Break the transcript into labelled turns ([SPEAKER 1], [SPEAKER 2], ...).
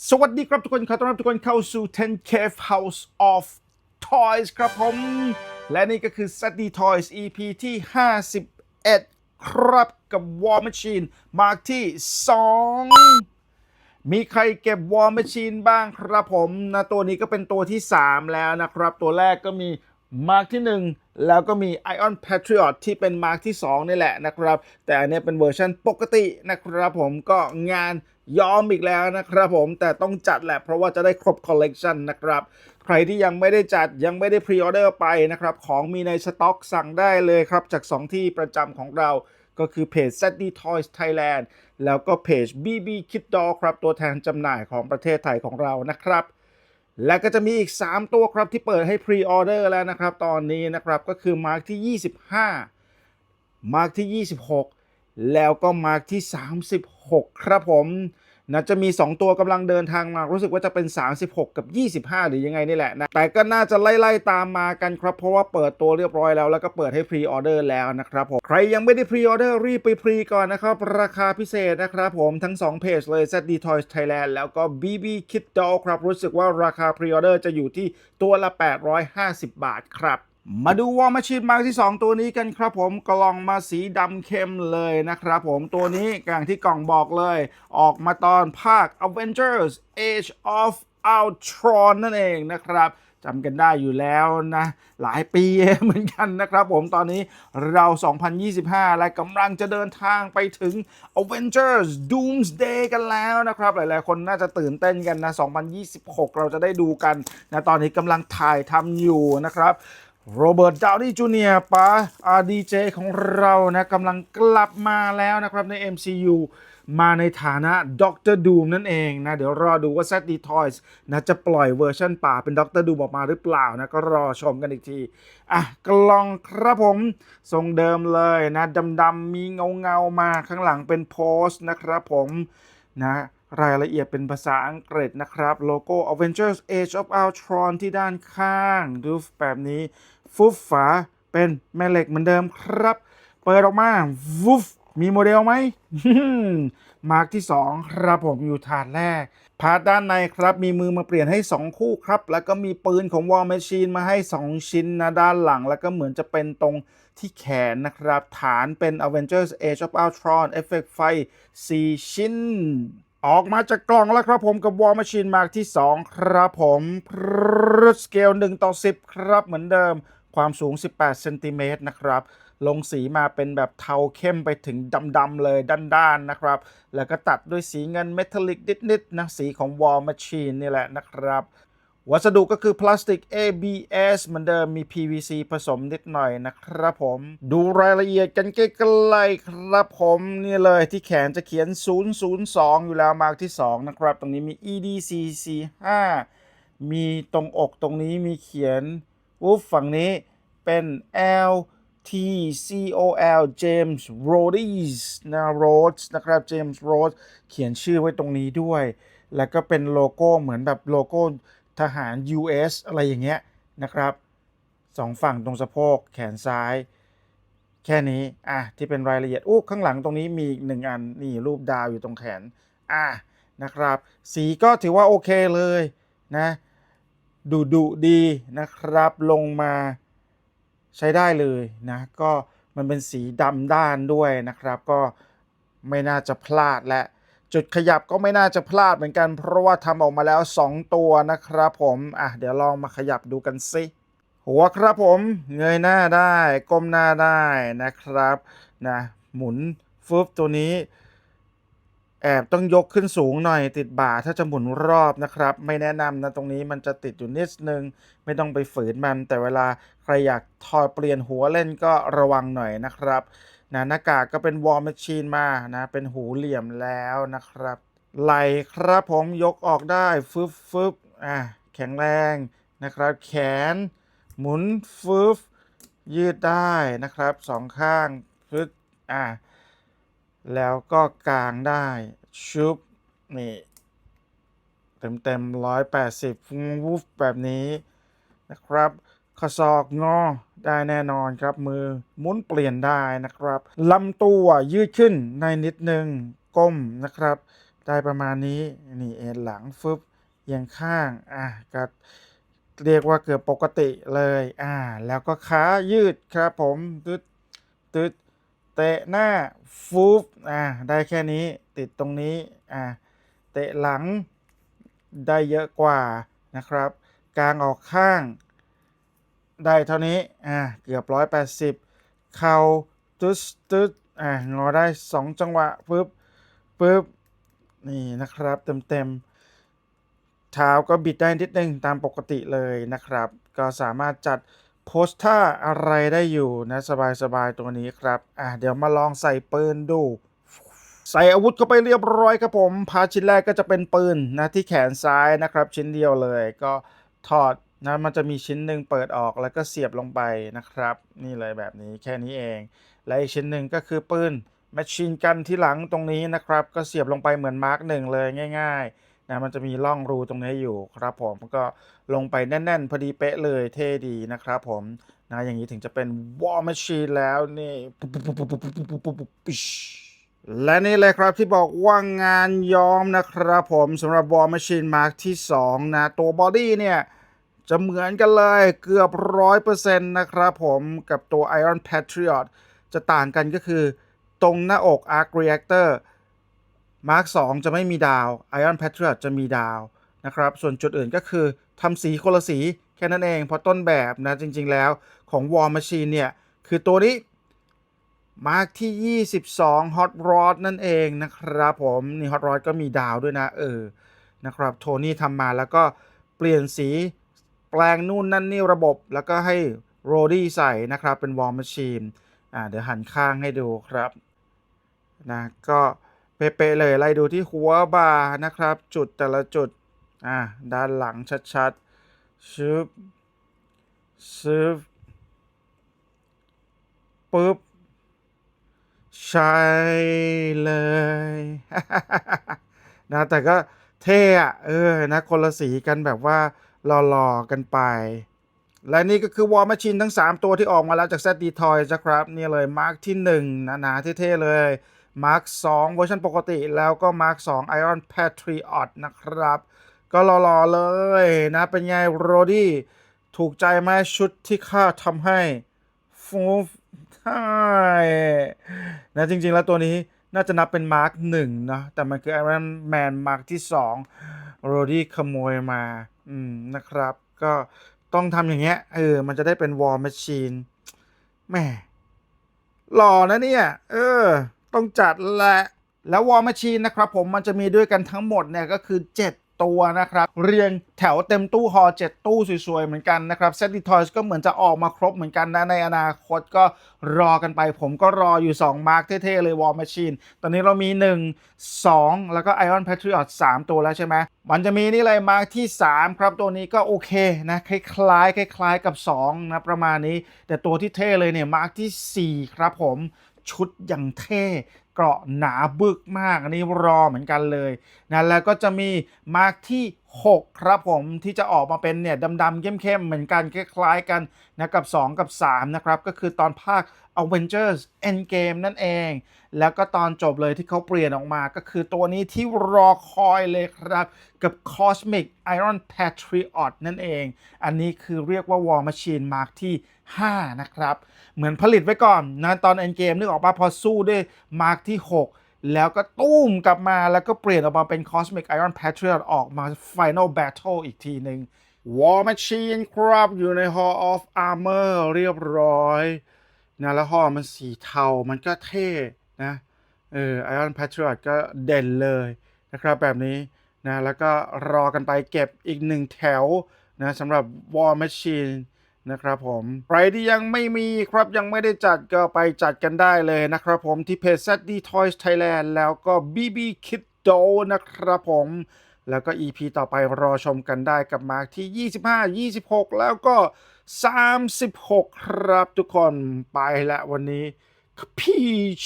[SPEAKER 1] สวัสดีครับทุกคนขอต้อนรับทุกคนเข้าสู่ 10 Cave House of Toys ครับผม และนี่ก็คือ s d Toys EP ที่ 51 ครับกับ War Machine Mark ที่ 2 มีใครเก็บ War Machine บ้างครับผมนะตัวนี้ก็เป็นตัวที่ 3 แล้วนะครับ ตัวแรกก็มี Mark ที่ 1 แล้วก็มี Ion Patriot ที่เป็น Mark ที่ 2 นี่แหละนะครับ แต่อันนี้เป็นเวอร์ชันปกตินะครับผมก็งาน ยอมอีกแล้วนะครับผมแต่ต้องจัดแหละเพราะว่าจะได้ครบคอลเลกชันนะครับใครที่ยังไม่ได้จัดยังไม่ได้พรีออเดอร์ไปนะครับของมีในสต็อกสั่งได้เลยครับ จาก 2 ที่ประจำของเราก็คือเพจ z d Toys Thailand แล้วก็เพจ BB Kid Doll ครับ ตัวแทนจำหน่ายของประเทศไทยของเรานะครับ และก็จะมีอีก 3 ตัวครับที่เปิดให้พรีออเดอร์แล้วนะครับ ตอนนี้นะครับก็คือมาร์กที่ 25 มาร์กที่ 26 แล้วก็มาร์กที่ 36 ครับผมนะจะมี 2 ตัวกำลังเดินทางมารู้สึกว่าจะเป็น 36 กับ 25 หรือยังไงนี่แหละนะแต่ก็น่าจะไล่ๆตามมากันครับ เพราะว่าเปิดตัวเรียบร้อยแล้ว แล้วก็เปิดให้พรีออเดอร์แล้วนะครับผมใครยังไม่ได้พรีออเดอร์รีบไปพรีก่อนนะครับ ราคาพิเศษนะครับผมทั้ง 2 เพจเลย ZD Toys Thailand แล้วก็ BB Kid Doll ครับ รู้สึกว่าราคาพรีออเดอร์จะอยู่ที่ตัวละ 850 บาทครับ มาดูวอลมาชีนมาที่ 2 ตัวนี้กันครับผมกล่องมาสีดำเข้มเลยนะครับผมตัวนี้อย่างที่กล่องบอกเลย ออกมาตอนภาค Avengers Age of Ultron นั่นเองนะครับจำกันได้อยู่แล้วนะ หลายปีเหมือนกันนะครับผมตอนนี้เรา 2025 และกำลังจะเดินทางไปถึง Avengers Doomsday กันแล้วนะครับ หลายๆ คนน่าจะตื่นเต้นกันนะ 2026 เราจะได้ดูกันนะตอนนี้กำลังถ่ายทำอยู่นะครับ โรเบิร์ตดาวนี่จูเนียร์ปาอาดีเจของเรานะกำลังกลับมาแล้วนะครับใน MCU มาในฐานะด็อกเตอร์ดูมนั่นเองนะเดี๋ยวรอดูว่า z d Toys นะจะปล่อยเวอร์ชันป่าเป็นด็อกเตอร์ดูมออกมาหรือเปล่านะก็รอชมกันอีกที อะกล่องครับผม ทรงเดิมเลยนะดำๆมีเงาเงาๆมาข้างหลังเป็นโพสต์นะครับผมนะ รายละเอียดเป็นภาษาอังกฤษนะครับ โลโก้ Avengers Age of Ultron ที่ด้านข้างดูแบบนี้ ฟุบฝาเป็นแม่เหล็กเหมือนเดิมครับ เปิดออกมาฟุบมีโมเดลไหมมาร์กที่ 2 ครับผมอยู่ถาดแรก พาร์ทด้านในครับมีมือมาเปลี่ยนให้ 2 คู่ครับ แล้วก็มีปืนของ War Machine มาให้ 2 ชิ้นนะด้านหลัง แล้วก็เหมือนจะเป็นตรงที่แขนนะครับ ฐานเป็น Avengers Age of Ultron เอฟเฟกต์ไฟ 4 ชิ้น ออกมาจากกล่องแล้วครับผมกับ War Machine Mark ที่ 2 ครับผมสเกล1ต่อ 10 ครับเหมือนเดิม ความสูง 18เซนติเมตรนะครับ ลงสีมาเป็นแบบเทาเข้มไปถึงดำๆเลยด้านๆนะครับ แล้วก็ตัดด้วยสีเงินเมทัลลิกนิดๆนะสีของวอลมาชินนี่แหละนะครับ วัสดุก็คือพลาสติก ABS เหมือนเดิมมี PVC ผสมนิดหน่อยนะครับผม ดูรายละเอียดกันใกล้ๆครับผมนี่เลยที่แขนจะเขียน 002 อยู่แล้วมาร์กที่ 2 นะครับ ตรงนี้มี EDC45 มีตรงอกตรงนี้มีเขียนอุ๊บฝั่งนี้เป็น L T C O L James Rhodes นะ Rhodes นะครับ James Rhodes เขียนชื่อไว้ตรงนี้ด้วย แล้วก็เป็นโลโก้เหมือนแบบโลโก้ ทหาร US อะไรอย่างเงี้ยนะครับสองฝั่งตรงสะโพกแขนซ้าย แค่นี้อะที่เป็นรายละเอียดอู้ข้างหลังตรงนี้มีอีกหนึ่งอันนี่รูปดาวอยู่ตรงแขนอะนะครับ สีก็ถือว่าโอเคเลยนะดูดุดีนะครับลงมาใช้ได้เลยนะก็มันเป็นสีดำด้านด้วยนะครับ ก็ไม่น่าจะพลาดและ จุดขยับก็ไม่น่าจะพลาดเหมือนกัน เพราะว่าทำออกมาแล้ว 2 ตัวนะครับผมอะเดี๋ยวลองมาขยับดูกันสิหัวครับผม เงยหน้าได้ ก้มหน้าได้นะครับนะหมุนฟึบตัวนี้ แอบต้องยกขึ้นสูงหน่อย ติดบ่าถ้าจะหมุนรอบนะครับ ไม่แนะนำนะตรงนี้มันจะติดอยู่นิดนึง ไม่ต้องไปฝืนมัน แต่เวลาใครอยากถอดเปลี่ยนหัวเล่นก็ระวังหน่อยนะครับ นะหน้ากากก็เป็นวอล m มชชีนมานะเป็นหูเหลี่ยมแล้วนะครับ ไหลครับผมยกออกได้ฟึบฟึบอะแข็งแรงนะครับ แขน หมุนฟึบยืดได้นะครับสองข้างฟึบอะแล้วก็กางได้ชุบนี่เต็มเต็มร้อยแปดสิบวูฟแบบนี้นะครับ ข้อศอกงอ ได้แน่นอนครับมือหมุนเปลี่ยนได้นะครับลำตัวยืดขึ้นในนิดนึงก้มนะครับ ได้ประมาณนี้นี่เอ็นหลังฟึบเอียงข้างอะก็เรียกว่าเกือบปกติเลยอ่าแล้วก็ขายืดครับผมตึดตึดเตะหน้าฟูบอ่าได้แค่นี้ติดตรงนี้อ่าเตะหลังได้เยอะกว่านะครับ กลางออกข้าง ได้เท่านี้อ่าเกือบร้อยแปดสิบเข่าตึ๊ดตึ๊ดอ่างอได้สองจังหวะปึ๊บปึ๊บนี่นะครับเต็มเต็มเท้าก็บิดได้นิดนึงตามปกติเลยนะครับ ก็สามารถจัดโพสท่าอะไรได้อยู่นะสบายๆตัวนี้ครับอะเดี๋ยวมาลองใส่ปืนดู ใส่อาวุธเข้าไปเรียบร้อยครับผมพาชิ้นแรกก็จะเป็นปืนนะที่แขนซ้ายนะครับ ชิ้นเดียวเลยก็ถอด นะมันจะมีชิ้นหนึ่งเปิดออกแล้วก็เสียบลงไปนะครับ นี่เลยแบบนี้แค่นี้เอง และอีกชิ้นหนึ่งก็คือปืนแมชชีนกันที่หลังตรงนี้นะครับ ก็เสียบลงไปเหมือนมาร์กหนึ่งเลยง่ายๆนะมันจะมีร่องรูตรงนี้อยู่ครับผมก็ลงไปแน่น ๆ พอดีเป๊ะเลยเท่ดีนะครับผมนะอย่างนี้ถึงจะเป็นวอร์แมชชีนแล้วนี่และนี่เลยครับที่บอกว่างานยอมนะครับผมสำหรับวอร์แมชชีนมาร์กที่ 2 นะ ตัวบอดี้เนี่ย จะเหมือนกันเลยเกือบร้อยเปอร์เซ็นต์นะครับผมกับตัว Iron Patriot จะต่างกันก็คือตรงหน้าอก Arc Reactor Mark 2 จะไม่มีดาว Iron Patriot จะมีดาวนะครับ ส่วนจุดอื่นก็คือทำสีคนละสีแค่นั้นเองเพราะต้นแบบนะจริงๆแล้วของ War Machine เนี่ย คือตัวนี้มาร์กที่ 22 Hot Rod นั่นเองนะครับผมนี่ Hot Rod ก็มีดาวด้วยนะเออนะครับโทนี่ทำมาแล้วก็เปลี่ยนสี แปลงนู่นนั่นนี่ระบบ แล้วก็ให้โรดี้ใส่นะครับ เป็นวอล m มชชีนอ่าเดี๋ยวหันข้างให้ดูครับนะก็เป๊ะๆเลยไล่ดูที่หัวบาร์นะครับ จุดแต่ละจุดอ่าด้านหลังชัดๆชึบชึบปึ๊บใช่เลยนะแต่ก็เท่อะเออนะคนละสีกันแบบว่า หล่อๆกันไป และนี่ก็คือวอล m มชชีนทั้ง 3 ตัวที่ออกมาแล้วจาก ZD Toys นะครับ นี่เลยมาร์คที่1หนาๆเท่ๆเลยมาร์ค2เวอร์ชันปกติ แล้วก็มาร์ค2 Iron Patriot นะครับ ก็หล่อๆเลยนะเป็นไงโรดี้ถูกใจไหมชุดที่ข้าทำให้ฟูฟใช่นะจริงๆแล้วตัวนี้น่าจะนับเป็นมาร์คหนึ่งนะแต่มันคือ Iron Man มาร์คที่สอง โรดี้ขโมยมา อืมนะครับ ก็ต้องทำอย่างเงี้ย เออ มันจะได้เป็นวอร์มชีนแหม่หล่อนะเนี่ย เออ ต้องจัดแหละ แล้ววอร์มชีนนะครับผมมันจะมีด้วยกันทั้งหมดเนี่ยก็คือ 7 ตัวนะครับ เรียงแถวเต็มตู้ฮอ7ตู้สวยๆ เหมือนกันนะครับเซต t ทอยส์ก็เหมือนจะออกมาครบเหมือนกันนะในอนาคตก็รอกันไป ผมก็รออยู่ 2 มาร์คเท่ๆ เลย War Machine ตอนนี้เรามี 1 2 แล้วก็ Iron Patriot 3 ตัวแล้วใช่ไหมมันจะมีนี่เลยมาร์คที่ 3 ครับตัวนี้ก็โอเคนะคล้ายๆคล้ายๆกับ 2 นะ ประมาณนี้ แต่ตัวที่เท่เลยเนี่ยมาร์คที่ 4 ครับผมชุดอย่างเท่เกราะหนาบึกมาก อันนี้รอเหมือนกันเลย นะแล้วก็จะมีมาร์คที่ 6 ครับผมที่จะออกมาเป็นเนี่ยดำๆเข้มๆเหมือนกันคล้ายๆกันนะกับ 2 กับ 3 นะครับ ก็คือตอนภาค Avengers Endgame นั่นเอง แล้วก็ตอนจบเลยที่เขาเปลี่ยนออกมาก็คือตัวนี้ที่รอคอยเลยครับ กับ Cosmic Iron Patriot นั่นเอง อันนี้คือเรียกว่า War Machine Mark ที่ 5 นะครับ เหมือนผลิตไว้ก่อนนะตอน Endgame นึกออกป่ะพอสู้ด้วย Mark ที่ 6 แล้วก็ตุ้มกลับมาแล้วก็เปลี่ยนออกมาเป็น Cosmic Iron Patriot ออกมา Final Battle อีกทีหนึ่ง War Machine ครับอยู่ใน Hall of Armor เรียบร้อยนะแล้วห่อมันสีเทา มันก็เท่นะเออ Iron Patriot ก็เด่นเลยนะครับแบบนี้นะแล้วก็รอกันไปเก็บอีกหนึ่งแถวนะสำหรับ War Machine นะครับผมใครที่ยังไม่มีครับยังไม่ได้จัดก็ไปจัดกันได้เลยนะครับผมที่เพจ ZD Toys Thailand แล้วก็ BB Kiddo นะครับผมแล้วก็ EP ต่อไปรอชมกันได้กับมาร์คที่ 25 26 แล้วก็ 36 ครับทุกคนไปละวันนี้พีช